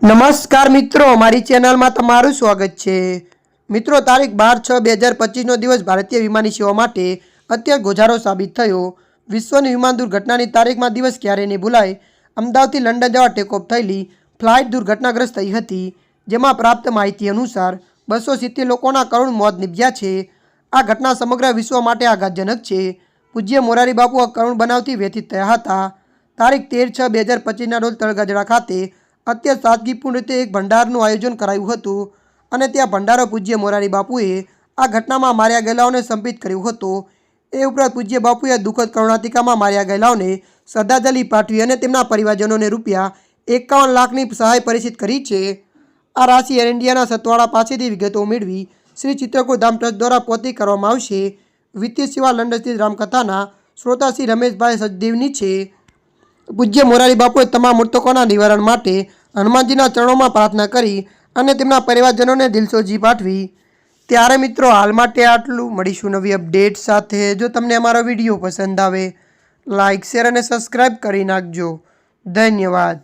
નમસ્કાર મિત્રો મારી ચેનલમાં તમારું સ્વાગત છે. મિત્રો, તારીખ બાર છ બે હજાર પચીસનો દિવસ ભારતીય વિમાની સેવા માટે અત્યંત ગોઝારો સાબિત થયો. વિશ્વની વિમાન દુર્ઘટનાની તારીખમાં દિવસ ક્યારે નહીં ભૂલાય? અમદાવાદથી લંડન જવા ટેકઓફ થયેલી ફ્લાઇટ દુર્ઘટનાગ્રસ્ત થઈ હતી, જેમાં પ્રાપ્ત માહિતી અનુસાર બસો સિત્તેર લોકોના કરુણ મોત નીપજ્યા છે. આ ઘટના સમગ્ર વિશ્વ માટે આઘાતજનક છે. પૂજ્ય મોરારી બાપુ આ કરુણ બનાવથી વ્યથિત થયા હતા. તારીખ તેર છ બે હજાર પચીસના રોજ તળગજડા ખાતે અત્યંત સાદગીપૂર્ણ રીતે એક ભંડારનું આયોજન કરાયું હતું અને ત્યાં ભંડારો પૂજ્ય મોરારી બાપુએ આ ઘટનામાં માર્યા ગયેલાઓને સંપિત કર્યું હતું. એ ઉપરાંત પૂજ્ય બાપુએ દુઃખદ કરુણાતિકામાં માર્યા ગયેલાઓને શ્રદ્ધાંજલિ પાઠવી અને તેમના પરિવારજનોને રૂપિયા એકાવન લાખની સહાય પરિચિત કરી છે. આ રાશિ એર ઇન્ડિયાના સત્વાળા પાસેથી વિગતો મેળવી શ્રી ચિત્રકૂટ ધામ ટ્રસ્ટ દ્વારા પોતી કરવામાં આવશે. વિત્તીય સેવા લંડન સ્થિત રામકથાના શ્રોતા શ્રી રમેશભાઈ સચદેવની છે. પૂજ્ય મોરારી બાપુએ તમામ મૃતકોના નિવારણ માટે હનુમાનજીના ચરણોમાં પ્રાર્થના કરી અને તેમના પરિવારજનોને દિલસોજી પાઠવી. ત્યારે મિત્રો હાલ માટે આટલું. મળીશું નવી અપડેટ સાથે. જો તમને અમારો વીડિયો પસંદ આવે લાઇક શેર અને સબસ્ક્રાઈબ કરી નાખજો. ધન્યવાદ.